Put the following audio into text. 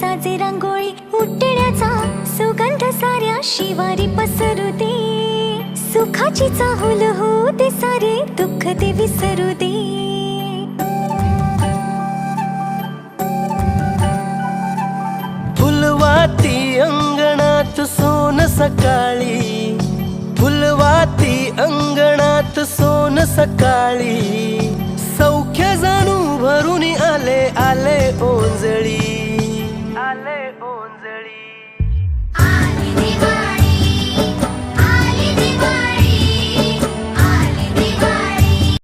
साजे रांगोळी उठण्याचा सुगंध साऱ्या शिवारी पसरू दे सुखाची चाहुल हो ते सारे दुःख ते विसरू दे फुलवाती अंगणात सोन सकाळी. फुलवाती अंगणात सोन सकाळी.